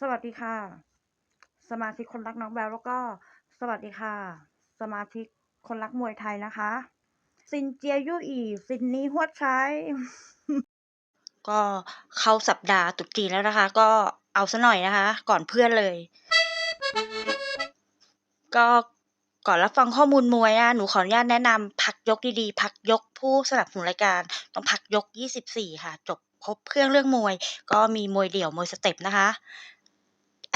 สวัสดีค่ะ สมาชิกคนรักน้องแบลแล้วก็สวัสดีค่ะ สมาชิกคนรักมวยไทยนะคะ ซินเจียยู่อีซินนี้หัวดใช้ก็เข้าสัปดาห์ตุจีนแล้วนะคะ ก็เอาซะหน่อยนะคะ ก่อนเพื่อนเลย ก็ก่อนรับฟังข้อมูลมวยอะหนูขออนุญาตแนะนำพักยกดีๆ พักยกผู้สนับสนุนรายการ ต้องพักยก 24 ค่ะ จบครบเครื่องเรื่องมวย ก็มีมวยเดี่ยวมวยสเต็ปนะคะ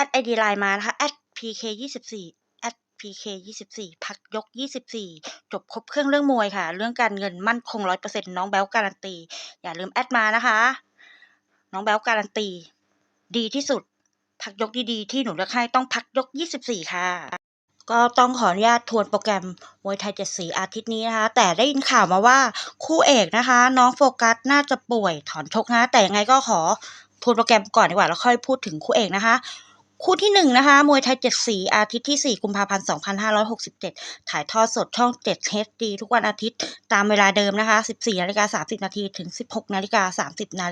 ดไอดีไลน์มานะคะแอด pk 24แอด pk 24 พักยก 24 จบครบเครื่องเรื่องมวยค่ะ เรื่องการเงินมั่นคง 100%น้องแบ๊วการันตี อย่าลืมแอดมานะคะ น้องแบ๊วการันตี ดีที่สุด พักยกดีๆ ที่หนูเลือกให้ต้องพักยก 24 ค่ะ ก็ต้องขออนุญาตทวนโปรแกรมมวยไทยเจ็ดสีอาทิตย์นี้นะคะ แต่ได้ยินข่าวมาว่าคู่เอกนะคะ น้องโฟกัสน่าจะป่วยถอนชกนะ แต่ยังไงก็ขอทวนโปรแกรมก่อนดีกว่าแล้วค่อยพูดถึงคู่เอกนะคะ คู่ที่หนึ่งนะคะ มวยไทยเจ็ดสีอาทิตย์ที่ 4 กุมภาพันธ์ 2567 ถ่ายทอดสดช่อง 7 HD ทุกวันอาทิตย์ตามเวลาเดิมนะคะ 14นาฬิกา30 นาทีถึง 16นาฬิกา30 นา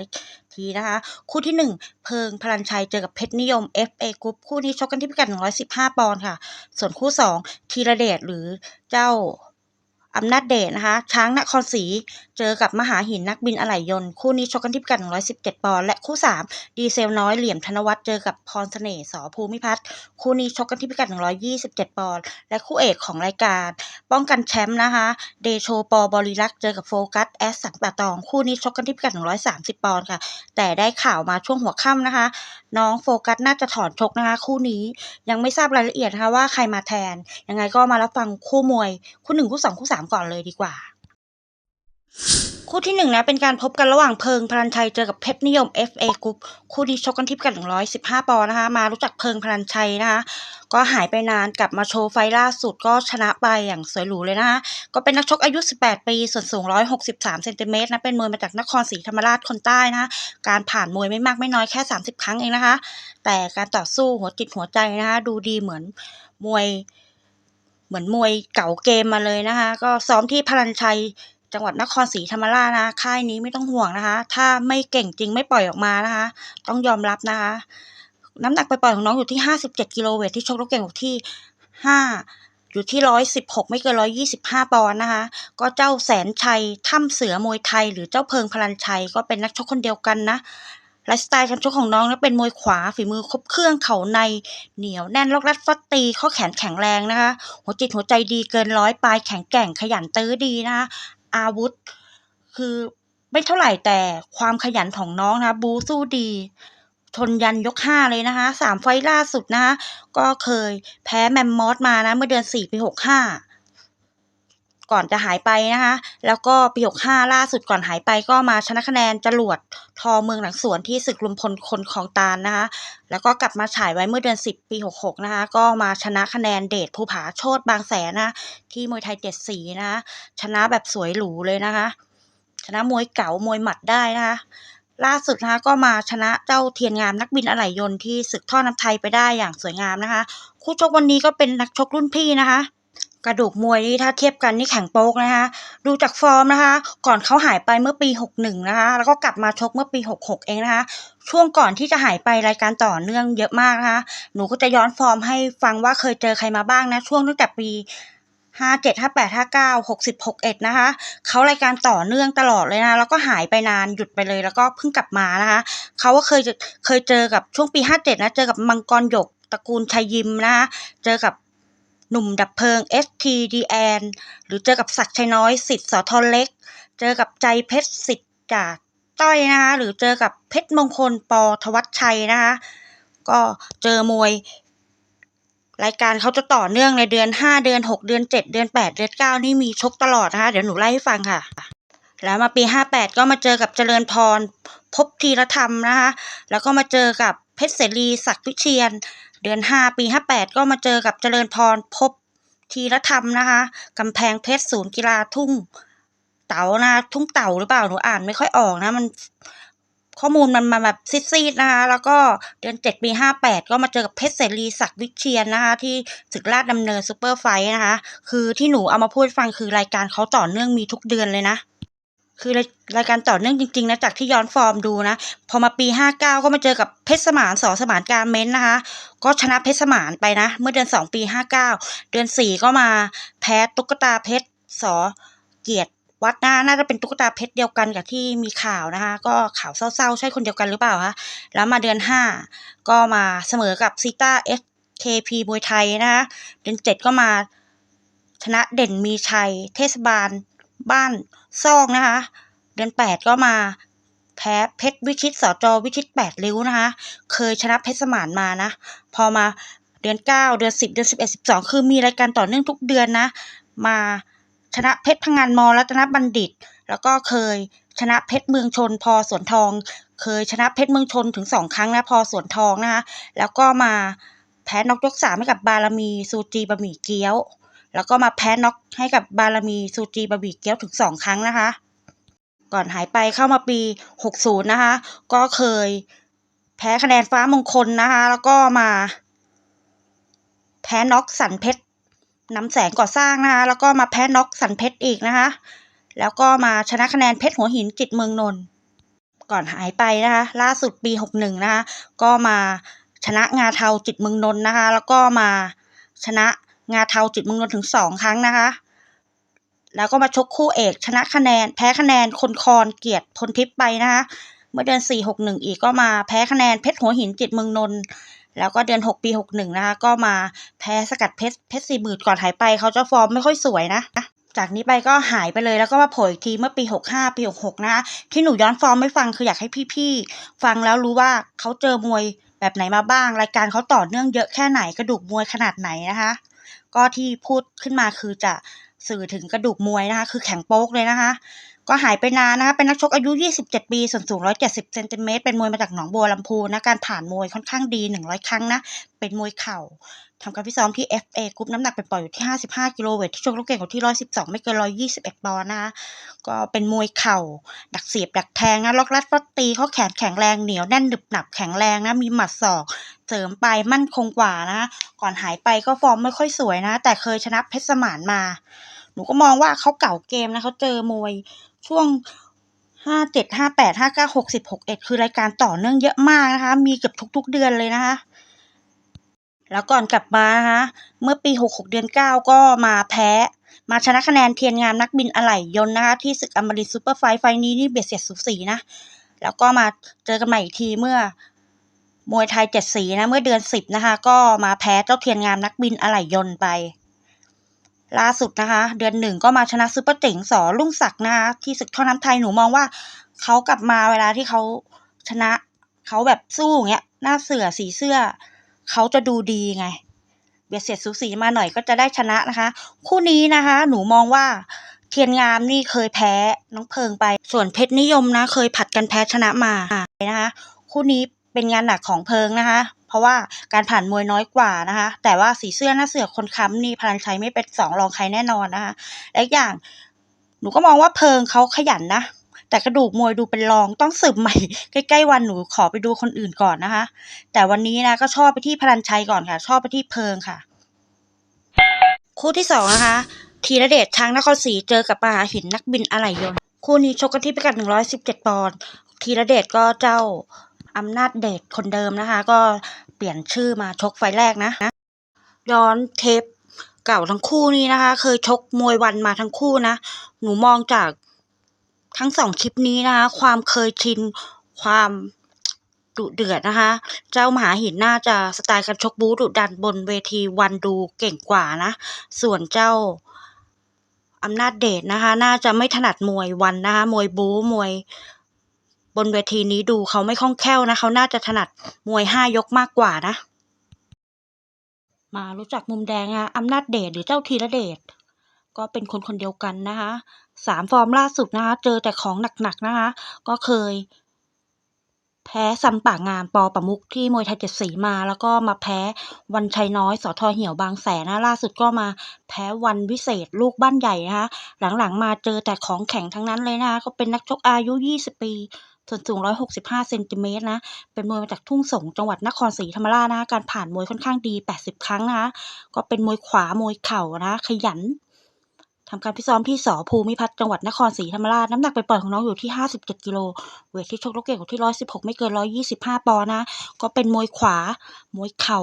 ทีนะคะ คู่ที่ 1 เพิงพลันชัยเจอกับเพชรนิยม FA Group คู่นี้ชกกันที่พิกัด 115 ปอนด์ค่ะ ส่วนคู่2ธีระเดชหรือเจ้าอำนาจเดชนะคะ ช้างนครศรี เจอกับมหาหินนักบินอะไหล่ยนต์ คู่นี้ชกกันที่พิกัด 117 ปอนด์และคู่ 3 ดีเซลน้อยเหลี่ยมธนวัฒน์เจอกับพรเสน่ห์สอภูมิพัฒน์คู่นี้ชกกันที่พิกัด 127 ปอนด์และคู่เอกของรายการ ป้องกันแชมป์นะคะเดโชปอบริลักษ์เจอกับโฟกัสแอสสันป่าตอง คู่นี้ชกกันที่พิกัด 130 ปอนด์ค่ะ แต่ได้ข่าวมาช่วงหัวค่ำนะคะ น้องโฟกัสน่าจะถอนชกนะคะ คู่นี้ยังไม่ทราบรายละเอียดนะคะว่าใครมาแทนยังไงก็มารับฟังคู่มวย คู่หนึ่งคู่สองคู่สามก่อนเลยดีกว่า คู่ที่หนึ่งนะเป็นการพบกันระหว่างเพิงพลันชัยเจอกับเพชรนิยม FA Group คู่นี้ชกกันที่พิกัด115 ปอนด์นะคะ มารู้จักเพิงพลันชัยนะคะก็หายไปนานกลับมาโชว์ไฟล์ล่าสุดก็ชนะไปอย่างสวยหรูเลยนะคะก็เป็นนักชกอายุ 18 ปี ส่วนสูง 163 เซนติเมตรนะเป็นมวยมาจากนครศรีธรรมราชคนใต้นะคะการผ่านมวยไม่มากไม่น้อยแค่ 30 ครั้งเองนะคะ แต่การต่อสู้หัวจิตหัวใจนะคะดูดีเหมือนมวยเหมือนมวยเก่าเกมมาเลยนะคะ ก็ซ้อมที่พลันชัย จังหวัดนครศรีธรรมราชนะค่ายนี้ไม่ต้องห่วงนะคะ ถ้าไม่เก่งจริงไม่ปล่อยออกมานะคะ ต้องยอมรับนะคะ น้ำหนักไปล่อยของน้องอยู่ที่ 57กิโลเวทที่ชกแล้วเก่งอยู่ที่ 5 อยู่ที่ 116 ไม่เกิน 125 ปอนด์นะคะ ก็เจ้าแสนชัยถ้ำเสือมวยไทย หรือเจ้าเพิงพลันชัยก็เป็นนักชกคนเดียวกันนะไลฟ์สไตล์การชกของน้องนะเป็นมวยขวาฝีมือครบเครื่องเข่าในเหนียวแน่นล็อกรัดฟัดตีข้อแขนแข็งแรงนะคะ หัวจิตหัวใจดีเกินร้อยปลายแข็งแกร่งขยันตื้อดีนะคะ อาวุธ คือไม่เท่าไหร่แต่ความขยันของน้องนะบูสู้ดีชนยันยกห้าเลยนะคะสามไฟล์ล่าสุดนะคะก็เคยแพ้แมมมอสมานะ เมื่อเดือนสี่ปีหกห้า ก่อนจะหายไปนะคะ แล้วก็ปีหกห้าล่าสุดก่อนหายไปก็มาชนะคะแนนจรวดทอเมืองหลังสวนที่ศึกลุมพลคนของตาลนะคะ แล้วก็กลับมาฉายไว้เมื่อเดือนสิบปีหกหกนะคะ ก็มาชนะคะแนนเดชภูผาโชตบางแสนนะที่มวยไทยเจ็ดสีนะคะชนะแบบสวยหรูเลยนะคะ ชนะมวยเก๋ามวยหมัดได้นะคะล่าสุดนะคะก็มาชนะเจ้าเทียนงามนักบินอะไหล่ยนต์ที่ศึกท่อน้ำไทยไปได้อย่างสวยงามนะคะ คู่ชกวันนี้ก็เป็นนักชกรุ่นพี่นะคะ กระดูกมวยนี่ถ้าเทียบกันนี่แข็งโป๊กนะคะ ดูจากฟอร์มนะคะ ก่อนเขาหายไปเมื่อปี 61 นะคะ แล้วก็กลับมาชกเมื่อปี 66 เองนะคะ ช่วงก่อนที่จะหายไปรายการต่อเนื่องเยอะมากนะคะ หนูก็จะย้อนฟอร์มให้ฟังว่าเคยเจอใครมาบ้างนะ ช่วงตั้งแต่ปีห้าเจ็ดห้าแปดห้าเก้าหกสิบหกเอ็ดนะคะเขารายการต่อเนื่องตลอดเลยนะ แล้วก็หายไปนานหยุดไปเลย แล้วก็เพิ่งกลับมานะคะเขาก็เคยจะเคยเจอกับช่วงปีห้าเจ็ดนะ เจอกับมังกรหยกตระกูลชัยยิมนะคะเจอกับ หนุ่มดับเพลิง STDN หรือเจอกับศักดิ์ชัยน้อยสิทธิ์สอทรเล็ก เจอกับใจเพชรสิทธิ์จากต้อยนะคะหรือเจอกับเพชรมงคลปอทวัชชัยนะคะก็เจอมวย รายการเขาจะต่อเนื่องในเดือนห้าเดือนหกเดือนเจ็ดเดือนแปดเดือนเก้านี่มีชกตลอดนะคะเดี๋ยวหนูไล่ให้ฟังค่ะ แล้วมาปีห้าแปดก็มาเจอกับเจริญพรพบธีรธรรมนะคะแล้วก็มาเจอกับเพชรเสรีศักดิ์วิเชียนเดือนห้าปีห้าแปดก็มาเจอกับเจริญพรพบธีรธรรมนะคะกำแพงเพชรศูนย์กีฬาทุ่งเต๋านะทุ่งเต่าหรือเปล่าหนูอ่านไม่ค่อยออกนะ มันข้อมูลมันมาแบบซีดๆนะคะ แล้วก็เดือนเจ็ดปีห้าแปดก็มาเจอกับเพชรเสรีศักดิ์วิเชียนนะคะ ที่ศึกราชดำเนินซูเปอร์ไฟท์นะคะ คือที่หนูเอามาพูดฟังคือรายการเขาต่อเนื่องมีทุกเดือนเลยนะ คือรายรายการต่อเนื่องจริง ๆ นะจากที่ย้อนฟอร์มดูนะ พอมาปี 59 ก็มาเจอกับเพชรสมานสอสมานการเม้นนะคะ ก็ชนะเพชรสมานไปนะ เมื่อเดือน 2 ปี 59 เดือน 4 ก็มาแพ้ตุ๊กตาเพชรสอเกียรติวัดหน้าน่าจะเป็นตุ๊กตาเพชรเดียวกันกับที่มีข่าวนะคะ ก็ข่าวเศร้าๆ ใช่คนเดียวกันหรือเปล่าคะแล้วมาเดือน 5 ก็มาเสมอกับซีต้า SKP มวยไทยนะคะเดือน 7 ก็มาชนะเด่นมีชัยเทศบาล บ้านซ่องนะคะ เดือน8ก็มาแพ้เพชรวิชิตสจวิชิตแปดริ้วนะคะ เคยชนะเพชรสมานมานะ พอมาเดือน9เดือน10เดือน11 12คือมีรายการต่อเนื่องทุกเดือนนะ มาชนะเพชรพังงานมอรัตนบัณฑิต แล้วก็เคยชนะเพชรเมืองชน พอสวนทอง เคยชนะเพชรเมืองชนถึงสองครั้งนะพอสวนทองนะคะแล้วก็มาแพ้นกยกสามให้กับบารมีซูจีบะหมี่เกี๊ยว แล้วก็มาแพ้น็อกให้กับบารมีซูจีบะหมี่เกี๊ยวถึงสองครั้งนะคะ ก่อนหายไปเข้ามาปี 60 นะคะ ก็เคยแพ้คะแนนฟ้ามงคลนะคะ แล้วก็มา แพ้น็อกสันเพชรน้ำแสงก่อสร้างนะคะ แล้วก็มาแพ้น็อกสันเพชรอีกนะคะ แล้วก็มาชนะคะแนนเพชรหัวหินจิตเมืองนนท์ก่อนหายไปนะคะ ล่าสุดปี 61 นะคะ ก็มาชนะงาเทาจิตเมืองนนท์นะคะ แล้วก็มาชนะ งาเทาจิตเมืองนนท์ถึงสองครั้งนะคะ แล้วก็มาชกคู่เอก ชนะคะแนน แพ้คะแนนคนคอนเกียรติพลทิพย์ไปนะคะ เมื่อเดือน4 6 1อีกก็มาแพ้คะแนนเพชรหัวหินจิตเมืองนนท์แล้วก็เดือน6ปี61นะคะ ก็มาแพ้สกัดเพชรเพชรสี่หมื่นก่อนหายไปเขาจะฟอร์มไม่ค่อยสวยนะจากนี้ไปก็หายไปเลยแล้วก็มาโผล่อีกทีเมื่อปี 65 ปี 66 นะคะที่หนูย้อนฟอร์มไม่ฟังคืออยากให้พี่ๆ ฟังแล้วรู้ว่าเขาเจอมวยแบบไหนมาบ้าง รายการเขาต่อเนื่องเยอะแค่ไหนกระดูกมวยขนาดไหนนะคะ ก็ที่พูดขึ้นมาคือจะสื่อถึงกระดูกมวยนะคะ คือแข็งโป๊กเลยนะคะ ก็หายไปนานนะคะ เป็นนักชกอายุ 27 ปี ส่วนสูง 170 เซนติเมตร เป็นมวยมาจากหนองบัวลำพูนะ การผ่านมวยค่อนข้างดี 100 ครั้งนะ เป็นมวยเข่าทำการฟิซ้อมที่ FA กรุ๊ปน้ำหนักเป็นปล่อยอยู่ที่ 55 กิโลเวทที่ชกลูกเก่งของที่ 112 ไม่เกิน 121 ปอนด์นะคะก็เป็นมวยเข่า ดักเสียบ ดักแทงนะล็อกลัดฟัดตีเขาแขนแข็งแรงเหนียวแน่นหนึบหนับแข็งแรงนะ มีหมัดศอก เสริมไปมั่นคงกว่านะก่อนหายไปก็ฟอร์มไม่ค่อยสวยนะ แต่เคยชนะเพชรสมานมา หนูก็มองว่าเขาเก่าเกมนะเขาเจอมวยช่วงห้าเจ็ดห้าแปดห้าเก้าหกสิบหกเอ็ดคือรายการต่อเนื่องเยอะมากนะคะ มีเกือบทุก ๆ เดือนเลยนะคะ แล้วก่อนกลับมานะคะเมื่อปีหกหกเดือนเก้าก็มาแพ้มาชนะคะแนนเทียนงามนักบินอะไหล่ยนต์นะคะ ที่ศึกอมรินทร์ซูเปอร์ไฟท์ไฟท์นี้นี่เบียดเสียดสูสีนะ แล้วก็มาเจอกันใหม่อีกทีเมื่อ มวยไทยเจ็ดสีนะเมื่อเดือนสิบนะคะ ก็มาแพ้เจ้าเทียนงามนักบินอะไหล่ยนต์ไป ล่าสุดนะคะ เดือนหนึ่งก็มาชนะซูเปอร์เจ๋งสอรุ่งศักดิ์นะคะที่ศึกท่อน้ำไทยหนูมองว่าเขากลับมาเวลาที่เขาชนะเขาแบบสู้อย่างเงี้ย หน้าเสือสีเสื้อเขาจะดูดีไง เบียดเสียดสูสีมาหน่อยก็จะได้ชนะนะคะ คู่นี้นะคะ หนูมองว่าเทียนงามนี่เคยแพ้น้องเพิงไป ส่วนเพชรนิยมนะ เคยผัดกันแพ้ชนะมานะคะ คู่นี้ เป็นงานหนักของเพิงนะคะ เพราะว่าการผ่านมวยน้อยกว่านะคะ แต่ว่าสีเสื้อหน้าเสือคนค้ำนี่พลันชัยไม่เป็นสองรองใครแน่นอนนะคะและอีกอย่างหนูก็มองว่าเพิงเขาขยันนะแต่กระดูกมวยดูเป็นรองต้องสืบใหม่ ใกล้ๆวันหนูขอไปดูคนอื่นก่อนนะคะ แต่วันนี้นะก็ชอบไปที่พลันชัยก่อนค่ะ ชอบไปที่เพิงค่ะ คู่ที่สองนะคะธีระเดชช้างนครศรีเจอกับมหาหินนักบินอะไหล่ยนต์ คู่นี้ชกกันที่พิกัด117 ปอนด์ธีระเดชก็เจ้า อำนาจเดชคนเดิมนะคะ ก็เปลี่ยนชื่อมาชกไฟแรกนะย้อนเทปเก่าทั้งคู่นี้นะคะ เคยชกมวยวันมาทั้งคู่นะ หนูมองจากทั้งสองคลิปนี้นะคะ ความเคยชินความดุเดือดนะคะ เจ้ามหาหินน่าจะสไตล์การชกบู๊ดุดันบนเวทีวันดูเก่งกว่านะ ส่วนเจ้าอำนาจเดชนะคะ น่าจะไม่ถนัดมวยวันนะคะ มวยบู๊มวย บนเวทีนี้ดูเขาไม่คล่องแคล่วนะเขาน่าจะถนัดมวยห้ายกมากกว่านะ มารู้จักมุมแดงอะอำนาจเดชหรือเจ้าธีระเดชก็เป็นคนคนเดียวกันนะคะสามฟอร์มล่าสุดนะคะเจอแต่ของหนักๆนะคะก็เคย แพ้ซัมป่างามปอประมุกที่มวยไทยเจ็ดสีมา แล้วก็มาแพ้วันชัยน้อยสอทอเหี่ยวบางแสนนะล่าสุดก็มาแพ้วันวิเศษลูกบ้านใหญ่นะคะหลังๆมาเจอแต่ของแข็งทั้งนั้นเลยนะคะก็เป็นนักชกอายุ 20 ปี ส่วนสูง 165 เซนติเมตรนะ เป็นมวยมาจากทุ่งสงจังหวัดนครศรีธรรมราชนะ การผ่านมวยค่อนข้างดี 80 ครั้งนะ ก็เป็นมวยขวา มวยเข่านะ ขยันทำการฟิซ้อมที่สภูมิพัฒน์จังหวัดนครศรีธรรมราช น้ำหนักไปล่อยของน้องอยู่ที่ 57 กิโล เวทที่ชกลูกเก่งอยู่ที่ 116 ไม่เกิน 125 ปอนด์นะ ก็เป็นมวยขวา มวยเข่า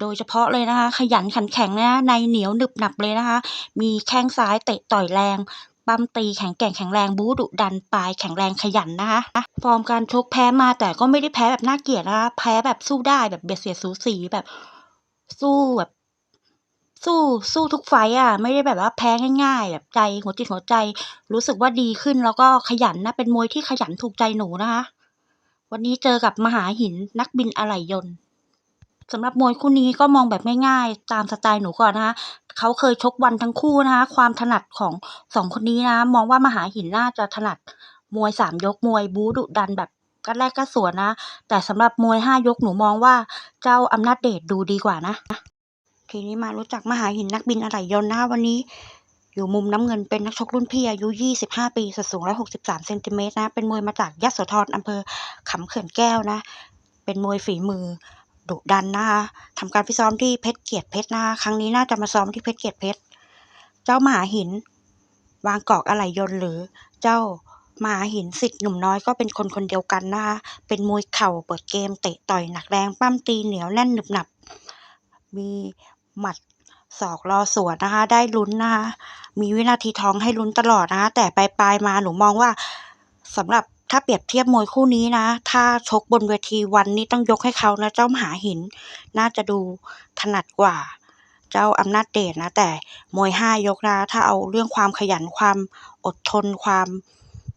โดยเฉพาะเลยนะคะ ขยันขันแข็งนะ ในเหนียวหนึบหนับเลยนะคะ มีแข้งซ้ายเตะต่อยแรง ปั้มตีแข็งแกร่งแข็งแรงบู๊ดุดันปลายแข็งแรงขยันนะคะฟอร์มการชกแพ้มาแต่ก็ไม่ได้แพ้แบบน่าเกลียดนะคะแพ้แบบสู้ได้แบบเบียดเสียดสูสีแบบสู้แบบสู้สู้ทุกไฟอะ ไม่ได้แบบว่าแพ้ง่าย ๆ แบบใจหัวจิตหัวใจ รู้สึกว่าดีขึ้นแล้วก็ขยันนะ เป็นมวยที่ขยันถูกใจหนูนะคะ วันนี้เจอกับมหาหินนักบินอะไหล่ยนต์ สำหรับมวยคู่นี้ก็มองแบบง่ายๆตามสไตล์หนูก่อนนะคะเขาเคยชกวันทั้งคู่นะคะความถนัดของสองคนนี้นะมองว่ามหาหินน่าจะถนัดมวยสามยกมวยบู๊ดุดันแบบกัดแรกกัดสวนนะ แต่สำหรับมวยห้ายกหนูมองว่าเจ้าอำนาจเดชดูดีกว่านะทีนี้มารู้จักมหาหินนักบินอะไหล่ยนต์นะคะวันนี้อยู่มุมน้ำเงินเป็นนักชกรุ่นพี่อายุ 25 ปีส่วนสูง 163 เซนติเมตรนะ เป็นมวยมาจากยะโสธรอำเภอขำเขื่อนแก้วนะ เป็นมวยฝีมือ ดุดันนะคะทำการฟิซ้อมที่เพชรเกียรติเพชรนะคะครั้งนี้น่าจะมาซ้อมที่เพชรเกียรติเพชร เจ้ามหาหิน วางกอกอะไหล่ยนต์หรือเจ้ามหาหินสิทธิ์หนุ่มน้อยก็เป็นคนคนเดียวกันนะคะเป็นมวยเข่าเปิดเกมเตะต่อยหนักแรงปั้มตีเหนียวแน่นหนึบหนับ มีหมัดศอกรอสวนนะคะ ได้ลุ้นนะคะมีวินาทีทองให้ลุ้นตลอดนะคะแต่ปลายๆมาหนูมองว่าสำหรับ ถ้าเปรียบเทียบมวยคู่นี้นะ ถ้าชกบนเวทีวันนี้ต้องยกให้เขานะ เจ้ามหาหิน น่าจะดูถนัดกว่า เจ้าอำนาจเดชนะ แต่มวยห้ายกนะ ถ้าเอาเรื่องความขยันความอดทนความ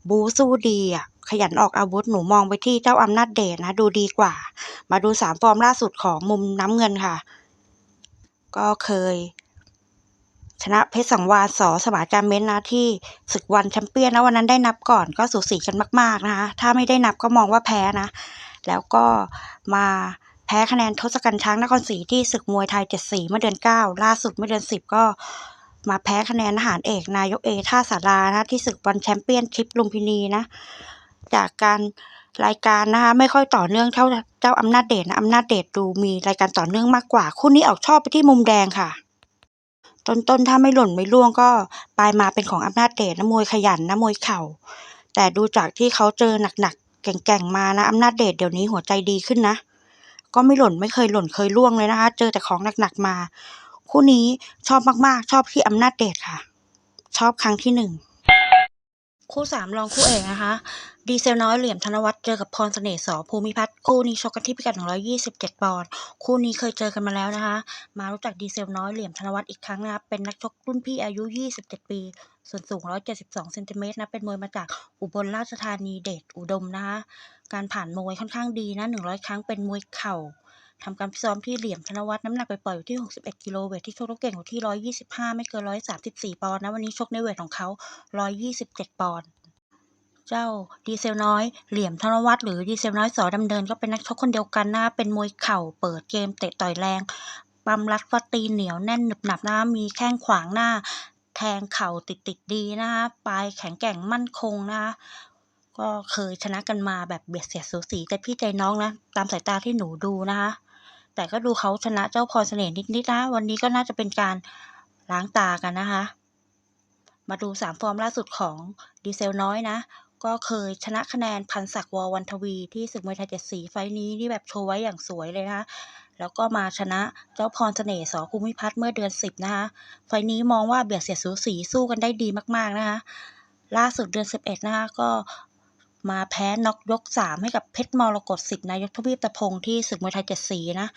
บู๊สู้ดีอะขยันออกอาวุธหนูมองไปที่เจ้าอำนาจเดชนะ ดูดีกว่า มาดูสามฟอร์มล่าสุดของมุมน้ำเงินค่ะ ก็เคย ชนะเพชรสังวาสอสมาจามเม้นนะที่ศึกวันแชมเปี้ยนนะวันนั้นได้นับก่อนก็สูสีกันมาก ๆ นะคะ ถ้าไม่ได้นับก็มองว่าแพ้นะ แล้วก็มาแพ้คะแนนทศกัณฐ์ช้างนครศรีที่ศึกมวยไทย74เมื่อเดือน9ล่าสุดเมื่อเดือน10ก็มาแพ้คะแนนทหารเอกนายกเอท่าสารานะที่ศึกวันแชมเปี้ยนชิพลุมพินีนะ จากการรายการนะคะไม่ค่อยต่อเนื่องเท่าเจ้าอำนาจเดชนะอำนาจเดชดูมีรายการต่อเนื่องมากกว่า คู่นี้ออกชอบไปที่มุมแดงค่ะ ต้นๆ ถ้าไม่หล่นไม่ร่วงก็ปลายมาเป็นของอำนาจเดชนะมวยขยันนะมวยเข่า แต่ดูจากที่เขาเจอหนักๆ แก่งๆ มานะอำนาจเดชเดี๋ยวนี้หัวใจดีขึ้นนะ ก็ไม่หล่นไม่เคยหล่นเคยร่วงเลยนะคะ เจอแต่ของหนักๆ มา คู่นี้ชอบมากๆ ชอบที่อำนาจเดชค่ะ ชอบครั้งที่หนึ่ง คู่สามรองคู่เอกนะคะ ดีเซลน้อยเหลี่ยมธนวัฒน์เจอกับพรเสน่ห์สอภูมิพัฒน์คู่นี้ชกกันที่พิกัด 127 ปอนด์คู่นี้เคยเจอกันมาแล้วนะคะ มารู้จักดีเซลน้อยเหลี่ยมธนวัฒน์อีกครั้งนะคะเป็นนักชกรุ่นพี่อายุ 27 ปี ส่วนสูง 172เซนติเมตรนะเป็นมวยมาจากอุบลราชธานีเดชอุดมนะคะการผ่านมวยค่อนข้างดีนะ 100 ครั้งเป็นมวยเข่า ทำการซ้อมที่เหลี่ยมธนวัฒน์น้ำหนักไปปล่อยอยู่ที่ 61 กิโลเวทที่ชกลูกเก่งอยู่ที่ 125 ไม่เกิน 134 ปอนด์นะวันนี้ชกในเวทของเขา 127 ปอนด์เจ้าดีเซลน้อยเหลี่ยมธนวัฒน์หรือดีเซลน้อยสอดำเนินก็เป็นนักชกคนเดียวกันนะเป็นมวยเข่าเปิดเกมเตะต่อยแรงปั๊มรัดฟัดตีเหนียวแน่นหนึบหนับนะมีแข้งขวางหน้า แทงเข่าติดติดดีนะคะปลายแข็งแกร่งมั่นคงนะคะก็เคยชนะกันมาแบบเบียดเสียดสูสีแต่พี่ใจน้องนะ ตามสายตาที่หนูดูนะคะ แต่ก็ดูเขาชนะเจ้าพรเสน่ห์นิดๆนะ วันนี้ก็น่าจะเป็นการล้างตากันนะคะ มาดูสามฟอร์มล่าสุดของดีเซลน้อยนะ ก็เคยชนะคะแนนพันศักวอวันทวี ที่ศึกมวยไทยเจ็ดสีไฟนี้นี่แบบโชว์ไว้อย่างสวยเลยนะคะแล้วก็มาชนะเจ้าพรเสน่ห์สอภูมิพัฒน์เมื่อเดือนสิบนะคะ ไฟนี้มองว่าเบียดเสียดสูสีสู้กันได้ดีมาก ๆ นะคะ ล่าสุดเดือนสิบเอ็ดนะคะ ก็ มาแพ้น็อกยกสามให้กับเพชรมรกตสิทธิ์นายกทวีปตะพงที่ศึกมวยไทยเจ็ดสีนะ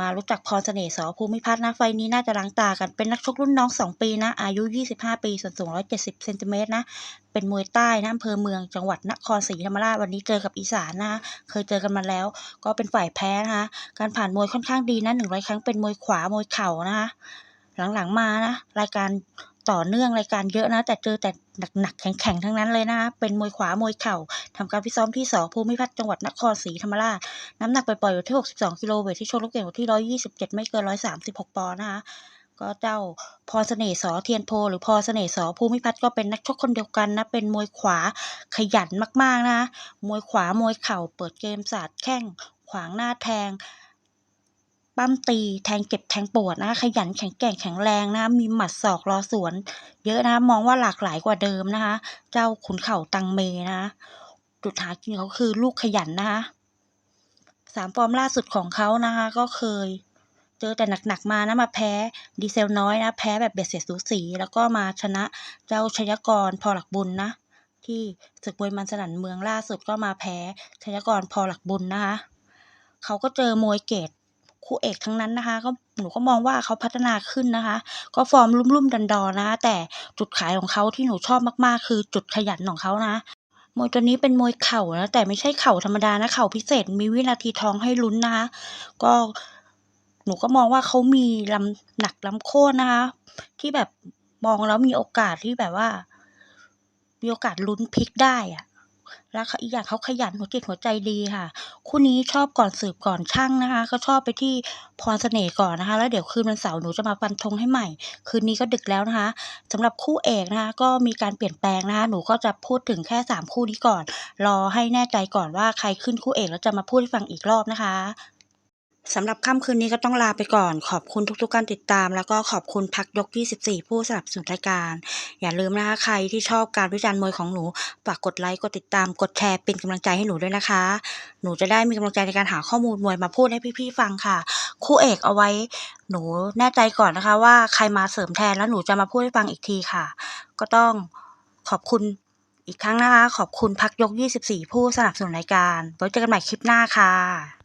มารู้จักพรเสน่ห์สอภูมิพัฒน์นะไฟนี้น่าจะล้างตากันเป็นนักชกรุ่นน้อง 2 ปีนะ อายุ 25 ปีส่วนสูง 170เซนติเมตรนะ เป็นมวยใต้นะอำเภอเมืองจังหวัดนครศรีธรรมราชวันนี้เจอกับอีสานนะเคยเจอกันมาแล้ว ก็เป็นฝ่ายแพ้นะคะการผ่านมวยค่อนข้างดีนะ100 ครั้งเป็นมวยขวามวยเข่านะคะหลังๆมานะรายการ ต่อเนื่องรายการเยอะนะ แต่เจอแต่หนักๆแข็งๆทั้งนั้นเลยนะคะ เป็นมวยขวามวยเข่าทำการฟิซ้อมที่สภูมิพัฒน์จังหวัดนครศรีธรรมราช น้ำหนักปล่อยๆอยู่ที่ 62 กิโลเวทที่ชกลูกเก่งอยู่ที่ 127 ไม่เกิน 136 ปอนด์นะคะก็เจ้าพรเสน่ห์สอเทียนโพ หรือพรเสน่ห์สอภูมิพัฒน์ก็เป็นนักชกคนเดียวกันนะ เป็นมวยขวาขยันมากๆนะคะมวยขวามวยเข่าเปิดเกมสาดแข้งขวางหน้าแทง ปั้มตีแทงเจ็บแทงปวดนะขยันแข็งแกร่งแข็งแรงนะมีหมัดศอกรอสวน เยอะนะมองว่าหลากหลายกว่าเดิมนะคะ เจ้าขุนเข่าตังเมนะจุดหากินเขาคือลูกขยันนะคะสามฟอร์มล่าสุดของเขานะคะ ก็เคย เจอแต่หนักๆมานะมาแพ้ดีเซลน้อยนะแพ้แบบเบ็ดเสร็จสูสี แล้วก็มาชนะเจ้าชยกรพอหลักบุญนะ ที่ศึกมวยมันสนั่นเมืองล่าสุดก็มาแพ้ชยกรพอหลักบุญนะคะเขาก็เจอมวยเกรด คู่เอกทั้งนั้นนะคะก็หนูก็มองว่าเขาพัฒนาขึ้นนะคะ ก็ฟอร์มลุ่มๆดอนๆนะคะแต่จุดขายของเขาที่หนูชอบมากๆ คือจุดขยันของเขานะมวยตัวนี้เป็นมวยเข่านะแต่ไม่ใช่เข่าธรรมดานะเข่าพิเศษมีวินาทีทองให้ลุ้นนะคะก็หนูก็มองว่าเขามีลำหนักลำโค่นนะคะ ที่แบบมองแล้วมีโอกาสที่แบบว่า มีโอกาสลุ้นพลิกได้อะ และอีกอย่างเขาขยันหัวจิตหัวใจดีค่ะ คู่นี้ชอบก่อนสืบก่อนช่างนะคะ ก็ชอบไปที่พรเสน่ห์ก่อนนะคะ แล้วเดี๋ยวคืนวันเสาร์หนูจะมาฟันธงให้ใหม่ คืนนี้ก็ดึกแล้วนะคะสำหรับคู่เอกนะคะ ก็มีการเปลี่ยนแปลงนะคะ หนูก็จะพูดถึงแค่สามคู่นี้ก่อน รอให้แน่ใจก่อนว่าใครขึ้นคู่เอกแล้วจะมาพูดให้ฟังอีกรอบนะคะ สำหรับค่ำคืนนี้ก็ต้องลาไปก่อน ขอบคุณทุกๆการติดตาม แล้วก็ขอบคุณพักยก 24 ผู้สนับสนุนรายการ อย่าลืมนะคะใครที่ชอบการวิจารณ์มวยของหนูฝากกดไลค์กดติดตามกดแชร์เป็นกำลังใจให้หนูด้วยนะคะ หนูจะได้มีกำลังใจในการหาข้อมูลมวยมาพูดให้พี่ๆฟังค่ะ คู่เอกเอาไว้ หนูแน่ใจก่อนนะคะ ว่าใครมาเสริมแทนแล้วหนูจะมาพูดให้ฟังอีกทีค่ะ ก็ต้องขอบคุณอีกครั้งนะคะ ขอบคุณพักยก 24 ผู้สนับสนุนรายการไว้เจอกันใหม่คลิปหน้าค่ะ